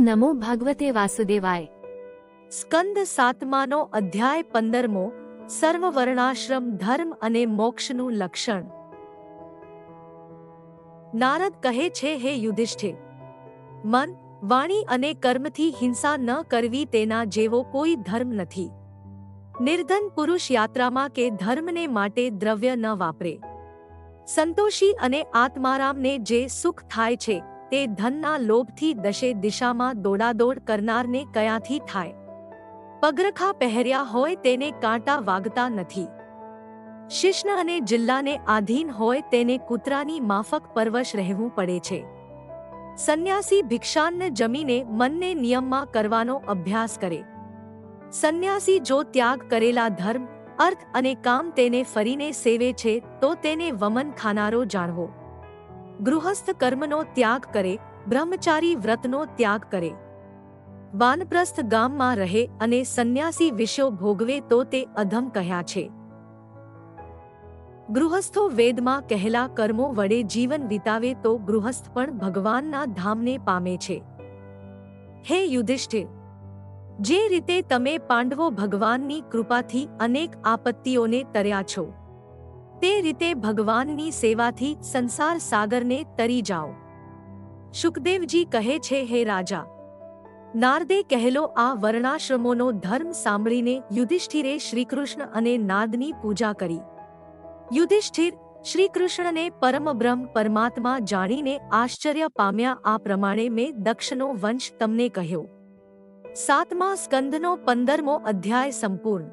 નમો ભાગવતે વાસુદેવાય સ્કંદ સાતમાનો અધ્યાય પંદરમો સર્વવર્ણાશ્રમ ધર્મ અને મોક્ષનું લક્ષણ નારદ કહે છે હે યુધિષ્ઠિર મન વાણી અને કર્મથી હિંસા ન કરવી તેના જેવો કોઈ ધર્મ નથી નિર્ધન પુરુષ યાત્રામાં કે ધર્મને માટે દ્રવ્ય ન વાપરે સંતોષી અને આત્મારામને જે સુખ થાય છે તે ધનના લોભથી દશે દિશામાં દોડાદોડ કરનારને કયાથી થાય? પગરખા પહેર્યા હોય તેને કાંટા વાગતા નથી. શિષ્ણ અને જિલ્લાને આધીન હોય તેને કૂતરાની માફક પરવશ રહેવું પડે છે. સંન્યાસી ભિક્ષાન્ન જમીને મનને નિયમમાં કરવાનો અભ્યાસ કરે. સંન્યાસી જો ત્યાગ કરેલા ધર્મ, અર્થ અને કામ તેને ફરીને સેવે છે, તો તેને વમન ખાનારો જાણવો. ગૃહસ્થ કર્મનો ત્યાગ કરે, બ્રહ્મચારી વ્રતનો ત્યાગ કરે. વાનપ્રસ્થ ગામમાં રહે અને સંન્યાસી વિષયો ભોગવે તો તે અધમ કહ્યા છે. ગૃહસ્થો વેદમાં કહેલા કર્મો વડે જીવન વિતાવે તો ગૃહસ્થ પણ ભગવાનના ધામને પામે છે. હે યુધિષ્ઠિર, જે રીતે તમે પાંડવો ભગવાનની કૃપાથી અનેક આપત્તિઓને તર્યા છો તે રીતે ભગવાનની સેવાથી સંસાર સાગરને તરી જાઓ. શુકદેવજી કહે છે, હે રાજા, નારદે કહેલો, આ વર્ણાશ્રમોનો ધર્મ સાંભળીને યુધિષ્ઠિરે શ્રીકૃષ્ણ અને નાદની પૂજા કરી. યુધિષ્ઠિર શ્રીકૃષ્ણને પરમબ્રહ્મ પરમાત્મા જાણીને આશ્ચર્ય પામ્યા, આ પ્રમાણે મેં દક્ષનો વંશ તમને કહ્યો. સાતમા સ્કંદનો પંદરમો અધ્યાય સંપૂર્ણ